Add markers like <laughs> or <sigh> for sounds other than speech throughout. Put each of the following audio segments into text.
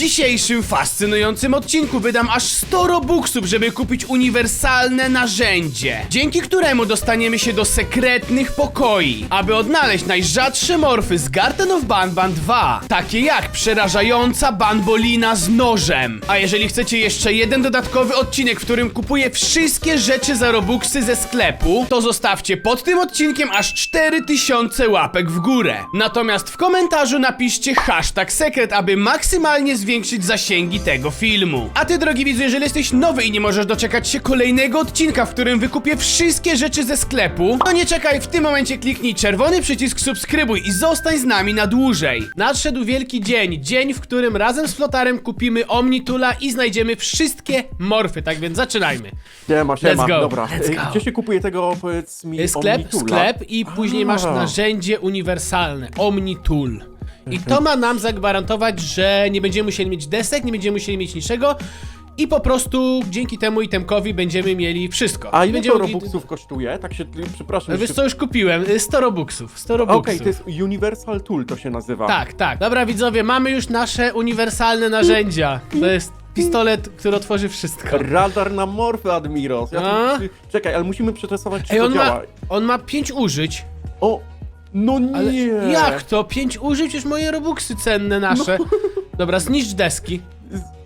dzisiejszym fascynującym odcinku wydam aż 100 robuxów, żeby kupić uniwersalne narzędzie, dzięki któremu dostaniemy się do sekretnych pokoi, aby odnaleźć najrzadsze morfy z Garden of Banban 2, takie jak przerażająca banbolina z nożem. A jeżeli chcecie jeszcze jeden dodatkowy odcinek, w którym kupuję wszystkie rzeczy za robuxy ze sklepu, to zostawcie pod tym odcinkiem aż 4000 łapek w górę. Natomiast w komentarzu napiszcie hashtag sekret, aby maksymalnie zwiększyć zasięgi tego filmu. A ty, drogi widzu, jeżeli jesteś nowy i nie możesz doczekać się kolejnego odcinka, w którym wykupię wszystkie rzeczy ze sklepu, to nie czekaj, w tym momencie kliknij czerwony przycisk subskrybuj i zostań z nami na dłużej. Nadszedł wielki dzień, dzień, w którym razem z Flotarem kupimy Omnitula i znajdziemy wszystkie morfy, tak więc zaczynajmy. Siema, siema, Let's go, dobra. let's go. Gdzie się kupuje tego, powiedz mi, Sklep, Omnitula? sklep i później masz narzędzie uniwersalne, Omnitool. I to ma nam zagwarantować, że nie będziemy musieli mieć desek, nie będziemy musieli mieć niczego i po prostu dzięki temu itemkowi będziemy mieli wszystko. A I ile będziemy mogli- robuxów kosztuje? Tak się, przepraszam. Wiesz jeszcze- co, już kupiłem, y, 100 robuxów, 100 Okej, robuxów. to jest Universal Tool to się nazywa. Tak, tak. Dobra widzowie, mamy już nasze uniwersalne narzędzia. To jest pistolet, który otworzy wszystko. Radar na morfy, Admiros. Ja A? tu, czekaj, ale musimy przetestować, czy Ej, to on ma, działa. on ma 5 użyć. O, no nie. Ale jak to? 5 użyć? Już moje robuxy cenne nasze. Dobra, zniszcz deski.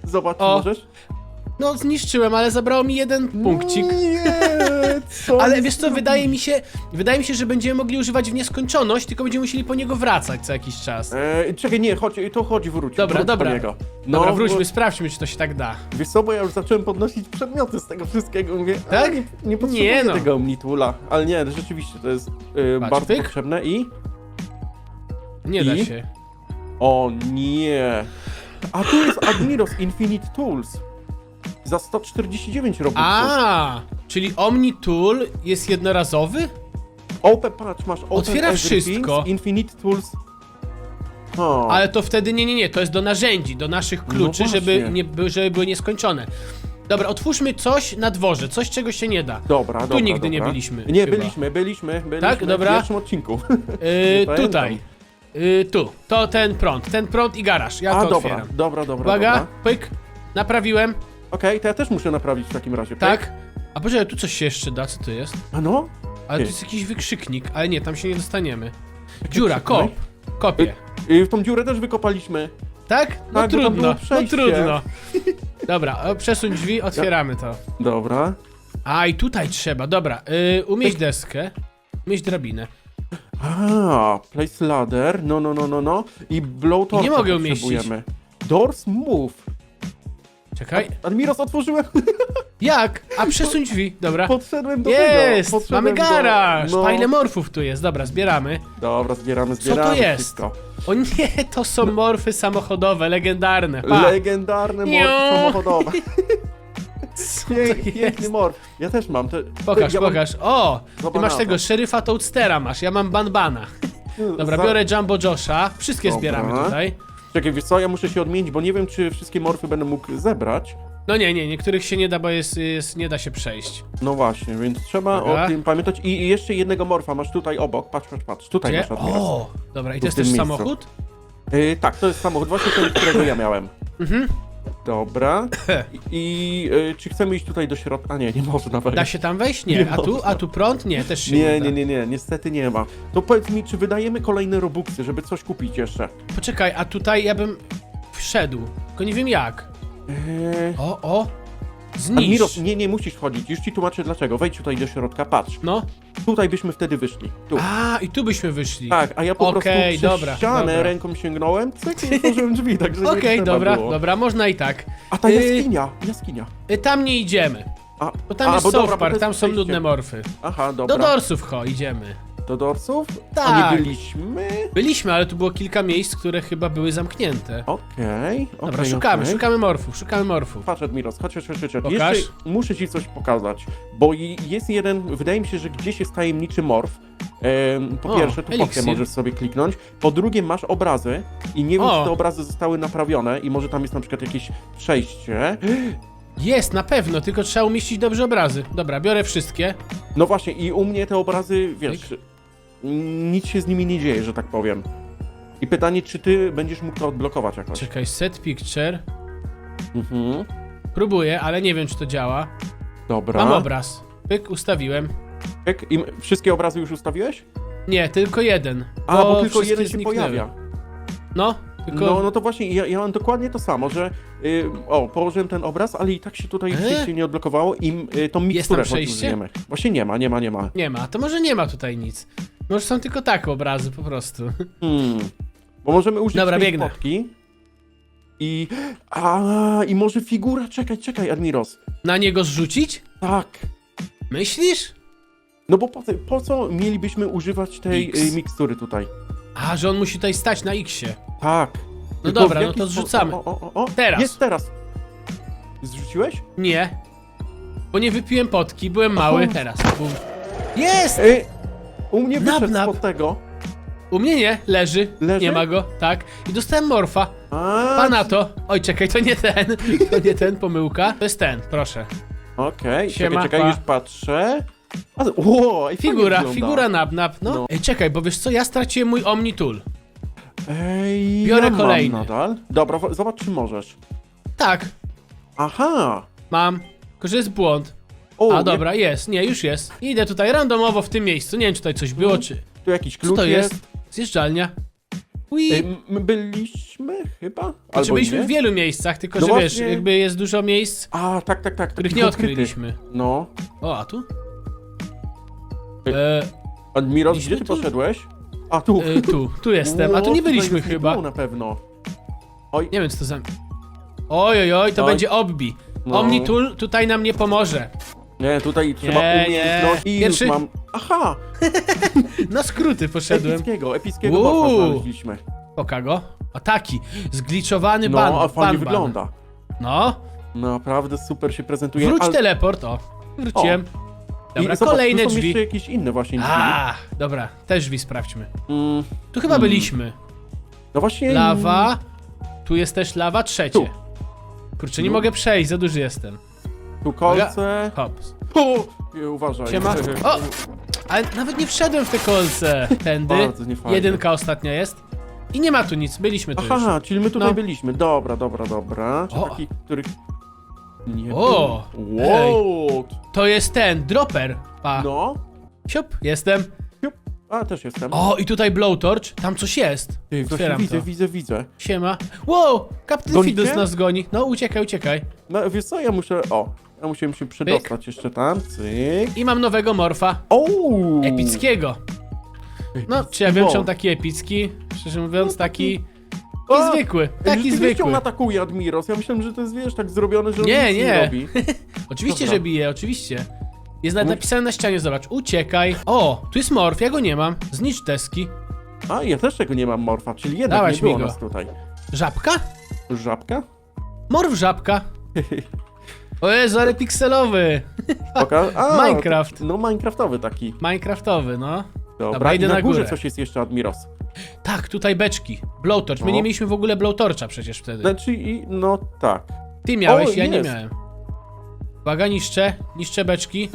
Z- Zobacz, O. możesz? No, zniszczyłem, ale zabrało mi jeden punkcik. Nie, co <laughs> Ale wiesz co, wydaje mi się, wydaje mi się, że będziemy mogli używać w nieskończoność, tylko będziemy musieli po niego wracać co jakiś czas. E, czekaj, nie, chodź, to chodź, wróć. Dobra, wróć dobra. Po niego. Dobra, wróćmy, bo- sprawdźmy, czy to się tak da. Wiesz co, bo ja już zacząłem podnosić przedmioty z tego wszystkiego, mówię, Tak? nie, nie potrzebuję Nie no. tego Omnitula. Ale nie, rzeczywiście, to jest e, Patrz, bardzo pyk. potrzebne i... Nie da I? się. O nie. A tu jest Admiros Infinite Tools. Za 149 robuxów. A, czyli Omni Tool jest jednorazowy? Open, patrz, masz Open Otwiera Everything, wszystko. Infinite Tools. O. Ale to wtedy nie, nie, nie, to jest do narzędzi, do naszych kluczy, No żeby, właśnie. nie, by- żeby były nieskończone. Dobra, otwórzmy coś na dworze, coś czego się nie da. Dobra, dobra. nigdy nie dobra. byliśmy, Nie, chyba. byliśmy, byliśmy, byliśmy Tak? Dobra. w pierwszym odcinku. <laughs> Yy, tutaj. Yy, tu, to ten prąd, ten prąd i garaż, ja A, to dobra, otwieram. dobra, dobra, Uwaga, dobra. pyk, naprawiłem, Okej, to ja też muszę naprawić w takim razie, tak. A poczekaj, tu coś się jeszcze da, co to jest? A no? Ale Ty. to jest jakiś wykrzyknik, ale nie, tam się nie dostaniemy. Dziura, kop, kopię. I w tą dziurę też wykopaliśmy. Tak? No Tak, bo tam trudno, no przejście. trudno. <laughs> Dobra, o, przesuń drzwi, otwieramy to. Dobra. A, i tutaj trzeba, dobra. Yy, umieść deskę, umieść drabinę. A, place ladder, no, no, no, no, no. I blowtorcha I nie mogę umieścić. potrzebujemy. Doors move. Czekaj, Admiros, otworzyłem. <laughs> jak? A, przesuń drzwi, dobra. Podszedłem do Jest! tego. podszedłem Mamy garaż! Do... No. ile morfów tu jest? Dobra, zbieramy. Dobra, zbieramy, to zbieramy jest? wszystko. O nie, to są morfy samochodowe, legendarne. Pa. Legendarne Niu. morfy samochodowe. <laughs> Co to Piękny, jest? morf. Ja też mam. Te... Pokaż, ja mam- pokaż. O! Ty masz tego to. szeryfa Toadstera masz, ja mam Banbana. Dobra, Za- biorę Jumbo Josha. Wszystkie Dobra. zbieramy tutaj. Czekaj, wiesz co, ja muszę się odmienić, bo nie wiem, czy wszystkie morfy będę mógł zebrać. No nie, nie, niektórych się nie da, bo jest, jest nie da się przejść. No właśnie, więc trzeba Dobra. o tym pamiętać. I i jeszcze jednego morfa masz tutaj obok. Patrz, patrz, patrz. Tutaj Gdzie? masz. O! Dobra, i Tu to jest tym też miejscu. samochód? Y, tak, to jest samochód, właśnie ten, którego ja miałem. Mhm. Dobra. <laughs> I, y, czy chcemy iść tutaj do środka? A nie, nie można wejść. Da się tam wejść? Nie. Nie A tu? A tu prąd? Nie, też się Nie, nie, da. nie, nie, nie, niestety nie ma. To powiedz mi, czy wydajemy kolejne robuxy, żeby coś kupić jeszcze? Poczekaj, a tutaj ja bym wszedł. Tylko nie wiem jak. Eee... O, o! Zniszcz. nie, nie musisz wchodzić, już ci tłumaczę dlaczego. Wejdź tutaj do środka, patrz. No. Tutaj byśmy wtedy wyszli. Tu. A, i tu byśmy wyszli. Tak, a ja po Okej, prostu przez dobra, ścianę dobra. ręką sięgnąłem, cyk, i <laughs> otworzyłem drzwi, także nie Okej, trzeba dobra, było. dobra, można i tak. A ta Y, jaskinia, jaskinia. Y, Tam nie idziemy. A, Bo tam a, jest bo South dobra, bo to Park, jest tam są przejście. nudne morfy. Aha, dobra. Do dorsów ho, idziemy. Do dorsów? A Tak. nie byliśmy? Byliśmy, ale tu było kilka miejsc, które chyba były zamknięte. Okej, Dobra, okej, szukamy, okej. szukamy morfów, szukamy morfów. Patrz, Admiros, chodź, chodź, chodź, chodź. Pokaż. Jeszcze muszę ci coś pokazać, bo jest jeden, wydaje mi się, że gdzieś jest tajemniczy morf. Em, po O, pierwsze, tu pokę możesz sobie kliknąć. Po drugie, masz obrazy i nie wiem, O. czy te obrazy zostały naprawione i może tam jest na przykład jakieś przejście. Jest, na pewno, tylko trzeba umieścić dobrze obrazy. Dobra, biorę wszystkie. No właśnie, i u mnie te obrazy, wiesz, nic się z nimi nie dzieje, że tak powiem. I pytanie, czy ty będziesz mógł to odblokować jakoś? Czekaj, set picture. Mhm. Próbuję, ale nie wiem, czy to działa. Dobra. Mam obraz. Pyk, ustawiłem. Jak, i wszystkie obrazy już ustawiłeś? Nie, tylko jeden. A, bo, tylko wszystkie jeden się zniknęły. pojawia. No, tylko... No, no to właśnie, ja, ja mam dokładnie to samo, że y, o, położyłem ten obraz, ale i tak się tutaj E? przejście nie odblokowało i y, tą tam miksturę przejście? użyjemy. Właśnie nie ma, nie ma, nie ma. Nie ma, to może nie ma tutaj nic. Może są tylko takie obrazy po prostu. Hmm. Bo możemy użyć Dobra, tej biegnę. fotki i... A, i może figura, czekaj, czekaj, Admiros. Na niego zrzucić? Tak. Myślisz? No bo po, co- po co mielibyśmy używać tej X. y, mikstury tutaj? A, że on musi tutaj stać na X-ie. Tak. No dobra, w no jaki to spo- zrzucamy. O, o, o, o. Teraz. Jest teraz. Zrzuciłeś? Nie. Bo nie wypiłem potki, byłem mały. Aha. Teraz. Bum. Jest! Ej, u mnie Nap, wyszedł nap. spod tego. U mnie nie, leży. Leży? Nie ma go, tak. I dostałem morfa. A, Pana to. Oj, czekaj, to nie ten. <laughs> To nie ten, pomyłka. To jest ten, proszę. Okej, Siema, czekaj, czekaj, już patrzę. A, o, ej, fajnie Figura, wygląda. figura nap, nap. No. No. Ej, czekaj, bo wiesz co, ja straciłem mój Omnitool. Ej, Biorę ja mam kolejny. nadal. Dobra, wo- zobacz, czy możesz. Tak, Aha. mam. Tylko, że jest błąd. O, A jak- dobra, jest. Nie, już jest. Idę tutaj randomowo w tym miejscu. Nie wiem, czy tutaj coś było, czy... Tu jakiś Co klucz to jest? Zjeżdżalnia. Ui. Ej, m- my byliśmy chyba? Znaczy Albo byliśmy nie? w wielu miejscach, tylko No że wiesz, właśnie. jakby jest dużo miejsc, A, tak, tak, tak. których takich nie ukrytych. odkryliśmy. No. O, a tu? E, Byliśmy gdzie ty tu? poszedłeś? A, tu. e, tu, tu jestem, a tu nie byliśmy chyba. było na pewno. Oj, Nie wiem, co to za... Oj, oj, oj, to Oj. będzie obbi. No. Omnitool tutaj nam nie pomoże. Nie, tutaj trzeba Nie, i Pierwszy- już mam... Aha! <laughs> Na skróty poszedłem. Epickiego, epickiego Uuu. morfa znaleźliśmy. Poka go. A taki, zgliczowany No, ban. a fajnie ban, wygląda. Ban. No, Naprawdę super się prezentuje. wróć ale- teleport, o. Wróciłem. I Dobra, zobacz, kolejne tu są drzwi. jeszcze jakieś inne właśnie drzwi. A, dobra, też drzwi sprawdźmy. Mm, Tu chyba Mm. byliśmy. no właśnie... Lawa. Tu jest też lawa, trzecie. Tu. Kurczę, nie Tu. mogę przejść, za duży jestem. Tu kolce... Hops. O, nie, uważaj. Siema. <laughs> O! Ale nawet nie wszedłem w te kolce. Tędy. Bardzo niefajnie. Jedynka ostatnia jest. I nie ma tu nic, byliśmy tu Aha, czyli my tutaj No. byliśmy. Dobra, dobra, dobra. Czy O. takich, których... Nie O. Wow! już. To jest ten, dropper. Pa. No. Siup, jestem. Jup. A, też jestem. O, i tutaj blowtorch. Tam coś jest. Ty, właśnie Otwieram widzę, to. widzę, widzę. Siema. Wow, Captain Gonicie? Fidus nas goni. No, uciekaj, uciekaj. No, wiesz co, ja muszę... O, ja musiałem się przedostać jeszcze tam. Cyk. I mam nowego morfa. O! Epickiego. No, czy ja wiem, czy on taki epicki? Szczerze mówiąc, taki... A, Taki zwykły, taki zwykły. on atakuje Admiros. Ja myślałem, że to jest, wiesz, tak zrobione, że on Nie, nic nie, nie. robi. <laughs> Oczywiście, Dobra. że bije, oczywiście. Jest nawet napisane na ścianie, zobacz. Uciekaj. O, tu jest morf, ja go nie mam. Znicz deski. A, ja też tego nie mam morfa, czyli jednak Dałaś nie było go. nas tutaj. Żabka? Żabka? Morf żabka. <laughs> O Jezu, ale pikselowy. Oka... <laughs> A, Minecraft. No, Minecraftowy taki. Minecraftowy, no. Dobra, Dobra, idę i na, na górze górę. coś jest jeszcze, Admiros. Tak, tutaj beczki. Blowtorch. My No. nie mieliśmy w ogóle blowtorcha przecież wtedy. Znaczy, i, no tak. Ty miałeś, O, ja nie jest. miałem. Uwaga, niszczę. Niszczę beczki.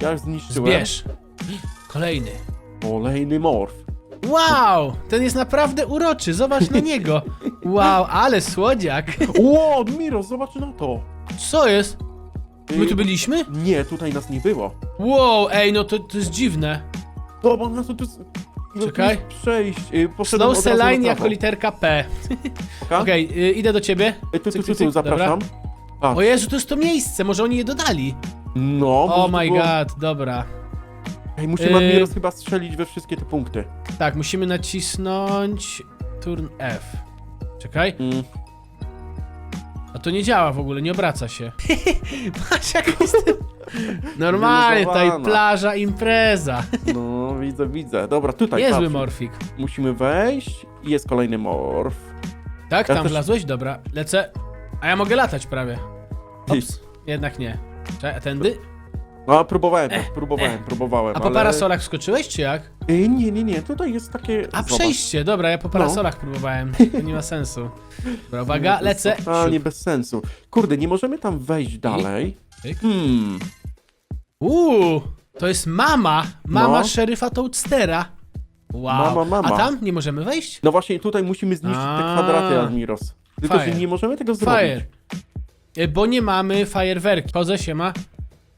Ja zniszczyłem. Zbierz. Kolejny. Kolejny morf. Wow, ten jest naprawdę uroczy. Zobacz na niego. <laughs> Wow, ale słodziak. Ło, Admiros, zobacz na to. Co jest? My tu Y, byliśmy? Nie, tutaj nas nie było. Wow, ej, no to, to jest dziwne. Zobacz na to, to jest... no, Czekaj. tu jest Przejść. Y, Poszedłem Slow od razu na Saline prawo. jako literka P. Oka? Okej, y, idę do ciebie. Y, Tu, tu, Cyk, tu, cyk, tu, cyk, zapraszam. A, O Jezu, to jest to miejsce, może oni je dodali. no. może Oh my było- god, dobra. Ej, musimy Y- Admiros chyba strzelić we wszystkie te punkty. Tak, musimy nacisnąć turn F. Czekaj. Mm. A to nie działa w ogóle, nie obraca się. Patrz jak jestem... Normalnie, tutaj Wyluzowana. plaża, impreza. No, widzę, widzę. Dobra, tutaj Niezły patrz. morfik. Musimy wejść i jest kolejny morf. Tak, Ja tam też- wlazłeś? Dobra, lecę. A ja mogę latać prawie. Ops, jednak nie. Czekaj, a tędy? No, próbowałem, tak, próbowałem, próbowałem, A po ale... parasolach skoczyłeś, czy jak? Ej, nie, nie, nie, tutaj jest takie... A Zobacz. przejście, dobra, ja po parasolach próbowałem. To <laughs> nie ma sensu. Dobra, uwaga, To jest lecę. Totalnie Siup. bez sensu. Kurde, nie możemy tam wejść dalej. Pyk. Hmm, Uuu, to jest mama. Mama No. szeryfa Toadstera. Wow. Mama, mama. A tam nie możemy wejść? No właśnie tutaj musimy zniszczyć te A. kwadraty, Admiros. Tylko, Fire. że nie możemy tego zrobić. Fire. E, Bo nie mamy fajerwerki. Chodzę się ma.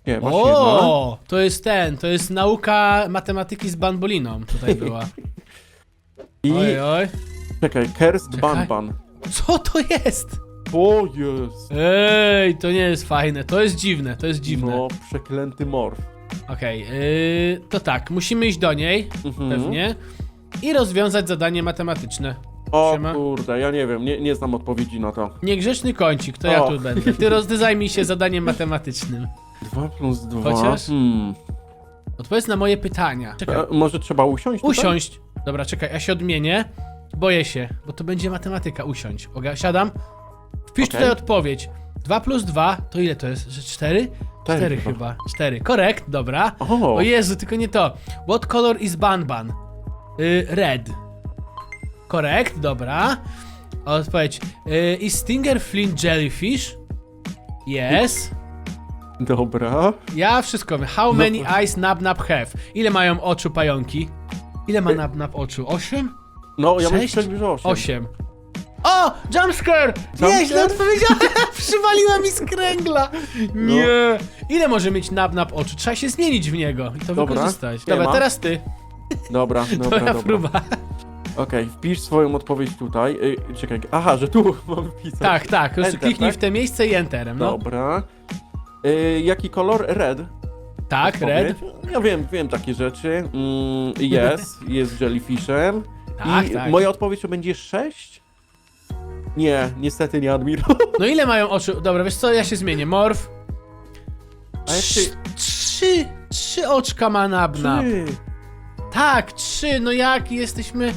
Nie, właśnie, no. O, to jest ten, to jest nauka matematyki z banboliną tutaj była. I Oj, oj. czekaj, Czekaj. Banban. Co to jest? O jest! Ej, to nie jest fajne, to jest dziwne, to jest dziwne. No, przeklęty morf. Okej, yy, to tak, musimy iść do niej, Mhm. pewnie, i rozwiązać zadanie matematyczne. O Siema. kurde, ja nie wiem, nie, nie znam odpowiedzi na to. Niegrzeczny kącik, to ja O. tu będę. Ty roz- ty zajmij się zadaniem matematycznym. 2 plus 2. Chociaż? Hmm. Odpowiedz na moje pytania. Czekaj, E, może trzeba usiąść? tutaj? usiąść. Dobra, czekaj, ja się odmienię. Boję się, bo to będzie matematyka, usiąść. Oga, siadam. Wpisz Okej. tutaj odpowiedź. 2 plus 2, to ile to jest? Że 4? 4 chyba. chyba. 4. Korekt, dobra. O, O Jezu, tylko nie to. What color is Banban? Y, red. Korekt, dobra. Odpowiedź. Y, is Stinger Flint Jellyfish? Yes. Dobra. Ja wszystko wiem. How No many eyes Nab Nab have? Ile mają oczu pająki? Ile ma Nab Nab oczu? 8? No, ja bym Sześć? strzelił, że 8. 8. O! Jumpscare! Nie, Jumpscare? odpowiedziałem! <laughs> Przywaliła mi z kręgla! No. Nie! Ile może mieć Nab Nab oczu? Trzeba się zmienić w niego i to Dobra. wykorzystać. Nie Dobra, ma. teraz ty. Dobra, <laughs> dobra, Twoja dobra. próba. Okej, wpisz swoją odpowiedź tutaj. Ej, czekaj, aha, że tu <laughs> mam wpisać. Tak, tak. Po prostu Enter, kliknij tak? w te miejsce i enterem, no. Dobra. Ej, jaki kolor? Red. Tak, red. Ja wiem, wiem takie rzeczy. Mm, jest, <laughs> jest jellyfishem. Tak, I tak. moja odpowiedź to będzie 6? Nie, niestety nie, Admiro. <laughs> No ile mają oczu? Dobra, wiesz co, ja się zmienię. Morf. A jeszcze... Trz- Trzy, trzy oczka ma Nabnab. Trzy. Tak, trzy, no jak jesteśmy...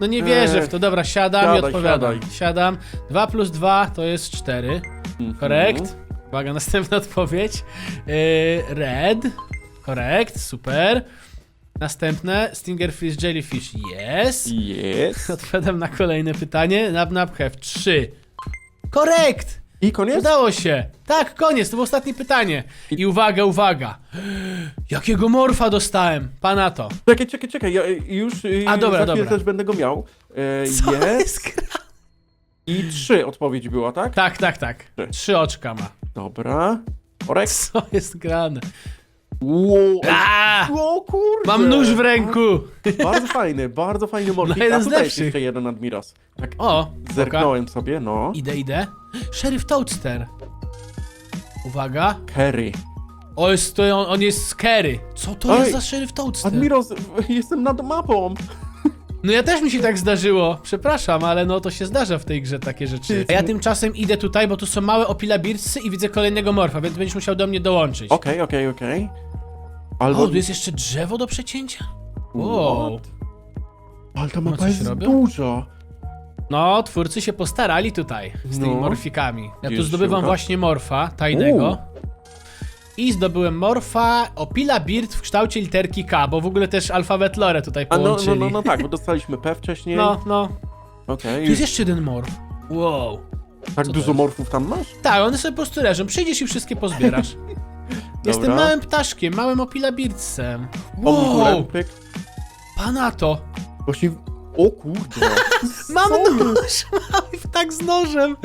No nie wierzę w to. Dobra, siadam i Siadaj, odpowiadam. siadaj. Siadam. 2 plus 2 to jest 4. Mhm. Korekt. Uwaga, <laughs> następna odpowiedź. Yy, red. Korekt, super. Następne. Stingerfish, jellyfish, yes. Jest. <laughs> Odpowiadam na kolejne pytanie. Nab nab have 3. Korekt! I koniec? Udało się! Tak, koniec, to było ostatnie pytanie. I uwaga, uwaga. Jakiego morfa dostałem? Pana to. Czekaj, czekaj, czekaj, ja y, już y, A, dobra, za chwilę dobra. też będę go miał. E, <laughs> Co jest. jest gra? I trzy odpowiedź była, tak? Tak, tak, tak. Trzy. Trzy oczka ma. Dobra. Korekt. <laughs> Co jest grane? Wow. O kurde. Mam nóż w ręku! Bardzo fajny, bardzo fajny morfik. No, jeden A z tutaj jest lepszych. jeszcze jeden Admiros. Tak O! zerknąłem sobie, no. Idę, idę. Sheriff Toadster. Uwaga. Kerry. O, jest to on, on jest scary. Co to jest za Sheriff Toadster? Admiros, <laughs> jestem nad mapą. No ja też mi się tak zdarzyło. Przepraszam, ale no to się zdarza w tej grze takie rzeczy. A ja tymczasem idę tutaj, bo tu są małe opilabircy i widzę kolejnego morfa, więc będziesz musiał do mnie dołączyć. Okej, okej, okej. Albo... O, tu jest jeszcze drzewo do przecięcia? Wow. What? Ale ta mapa coś jest robią? duża. No, twórcy się postarali tutaj z tymi No. morfikami. Ja tu Gdzieś zdobywam właśnie morfa tajnego. I zdobyłem morfa Opilabirt w kształcie literki K, bo w ogóle też alfabet lore tutaj A no, połączyli. no, no, no tak, bo dostaliśmy P wcześniej. no, no. Okej. Tu jest jeszcze jeden morf. Wow. Tak to dużo jest? morfów tam masz? Tak, one sobie po prostu leżą. Przyjdziesz i wszystkie pozbierasz. <laughs> Jestem małym ptaszkiem, małym opilabircem. O, w ogóle, Wow, pyk. pana to. Właśnie... O kurde. <laughs> Mam nóż, <laughs> mały ptak z nożem.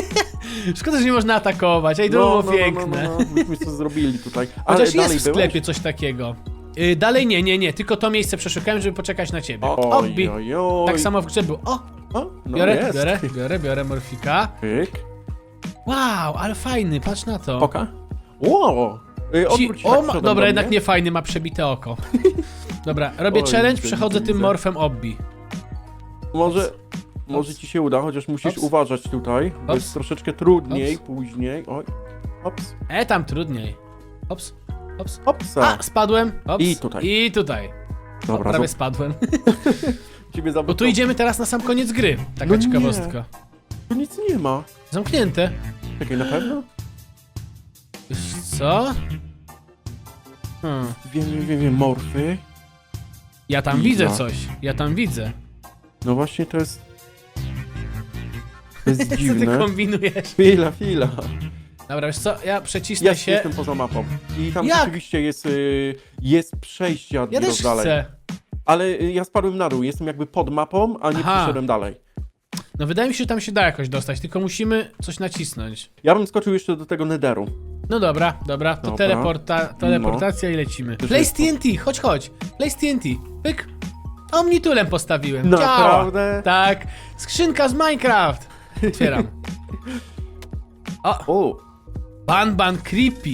<laughs> Szkoda, że nie można atakować. Ej, to było piękne. No, no, no. Myśmy co zrobili tutaj. Ale Chociaż dalej jest w byłeś? sklepie coś takiego. Y, dalej nie, nie, nie, tylko to miejsce przeszukałem, żeby poczekać na ciebie. Oj, Obbi. oj, oj. Tak samo w grze był. O, O, no biorę, jest. biorę, biorę, biorę morfika. Pyk. Wow, ale fajny, patrz na to. Oka. Wow. Y, Ci, odwróć się o, tak ma, przodem dobra, do jednak nie fajny, ma przebite oko. Dobra, robię Oj, challenge, przechodzę tym widzę. morfem obbi. Może... Może ci się uda, chociaż musisz Ops. uważać tutaj. Bo Ops. jest troszeczkę trudniej Ops. później. Oj. Ops. E, tam trudniej. Ops, ops. Opsa. A, spadłem. Ops. I tutaj. I tutaj. Dobra, prawie spadłem. <laughs> ciebie Bo tu zablokował. idziemy teraz na sam koniec gry. Taka No nie. ciekawostka. Tu nic nie ma. Zamknięte. Czekaj, na pewno? Wiesz co? Hmm. Wiem, wiem, wiem, wiem, morfy. Ja tam widzę coś. Ja tam widzę. No właśnie to jest... To jest <laughs> Co ty dziwne. kombinujesz? Chwila, chwila. Dobra, wiesz co? Ja przecisnę Ja się. jestem poza mapą. I tam Jak? rzeczywiście jest, y, jest przejście Ja Admiros też dalej. chcę. Ale y, ja spadłem na dół, jestem jakby pod mapą, a nie Aha. przyszedłem dalej. No wydaje mi się, że tam się da jakoś dostać, tylko musimy coś nacisnąć. Ja bym skoczył jeszcze do tego nederu. No dobra, dobra, to Dobra. teleporta teleportacja i lecimy. To Place TNT, chodź, chodź. Place TNT, pyk. Omnitulem postawiłem, działa. Naprawdę? Tak, skrzynka z Minecraft. Otwieram. <laughs> O, O, Ban Ban Creepy.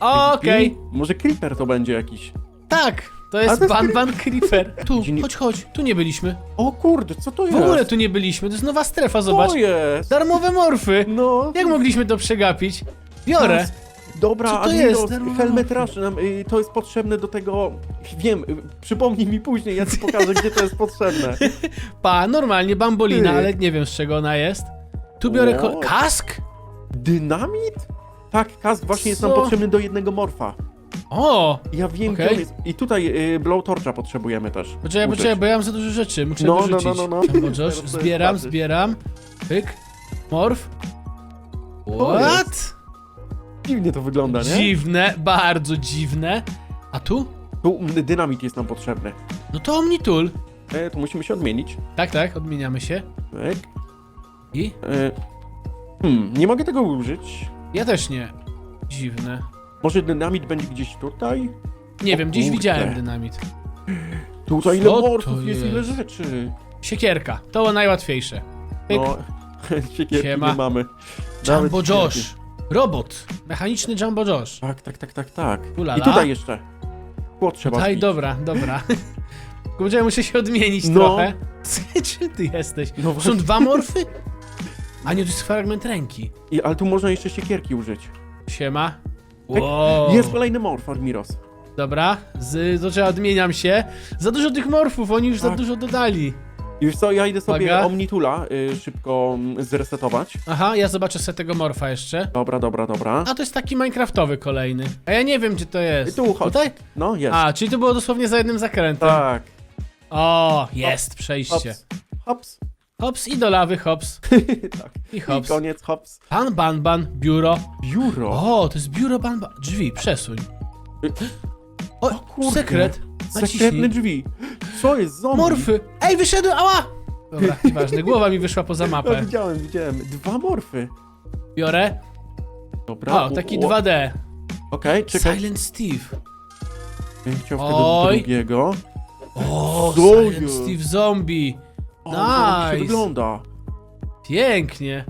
Okej, i Może creeper to będzie jakiś. tak, to jest to jest Ban Ban Creeper. <laughs> Tu, Gdzie nie- chodź, chodź, tu nie byliśmy. O kurde, co to W jest? ogóle tu nie byliśmy, to jest nowa strefa, zobacz. Co jest? Darmowe morfy. No. Jak mogliśmy to przegapić? Biorę. Teraz- Dobra, Co to jest? Helmet nam, y, to jest potrzebne do tego... Wiem, y, przypomnij mi później, ja ci pokażę, gdzie to jest potrzebne. <laughs> Pa, normalnie bambolina, Ty. ale nie wiem z czego ona jest. Tu biorę ko- O. kask? Dynamit? Tak, kask właśnie jest nam Co? potrzebny do jednego morfa. O! Ja wiem, Okej. gdzie on jest. I tutaj y, blowtorcha potrzebujemy też. Poczekaj, Użyć. poczekaj, bo ja mam za dużo rzeczy, muszę No, no, wyrzucić. no, no, no. Jumbo Teraz Josh, sobie zbieram, zbieram. Pyk. Morf. To What? Dziwnie to wygląda, nie? Dziwne, bardzo dziwne. A tu? Tu dynamit jest nam potrzebny. No to Omnitul. E, tu musimy się odmienić. Tak, tak, odmieniamy się. Tak. I? E, hmm, nie mogę tego użyć. Ja też nie. Dziwne. Może dynamit będzie gdzieś tutaj? Nie O wiem, gdzieś kurde. widziałem dynamit. Tutaj Co ile to morfów jest, ile jest? rzeczy. Siekierka, to było najłatwiejsze. Pyk. No, <laughs> siekierki Siema. nie mamy. Jumbo Nawet Josh. Robot. Mechaniczny Jumbo Josh. Tak, tak, tak, tak, tak. Ulala. I tutaj jeszcze. Płot trzeba Tutaj, zbić. dobra, dobra. Kurczę, muszę się odmienić No. trochę. <laughs> Czym ty jesteś? No Są właśnie. dwa morfy? A nie, to jest fragment ręki. I, ale tu można jeszcze siekierki użyć. Siema. Tak. Wow. Jest kolejny morf, Admiros. Dobra, z, to trzeba odmieniam się. Za dużo tych morfów, oni już za Tak. dużo dodali. I Wiesz co, ja idę sobie Uwaga. Omnitula y, szybko mm, zresetować. Aha, ja zobaczę sobie tego morfa jeszcze. Dobra, dobra, dobra. A to jest taki minecraftowy kolejny. A ja nie wiem, gdzie to I jest. tu chodź. Tutaj? No, jest. A, czyli to było dosłownie za jednym zakrętem. Tak. O, jest, przejście. Hops. Hops. Hops i do lawy, hops. <laughs> tak. I I hops. koniec, hops. Pan Ban Ban, biuro. Biuro. O, to jest biuro Ban Ban. Drzwi, przesuń. Y, O, kurde. sekret. Sekretne Naciśnij. drzwi. Co jest zombie? Morfy. Ej, wyszedłem, ała! Dobra, <laughs> nieważne, głowa mi wyszła poza Ja mapę. widziałem, widziałem. Dwa morfy. Biorę. Dobra. O, taki o- 2D. Okej, czekaj. Silent Steve. Ja Chciał Oj. wtedy drugiego. O, Co Silent jest? Steve Zombie. O, się Nice. wygląda. Pięknie.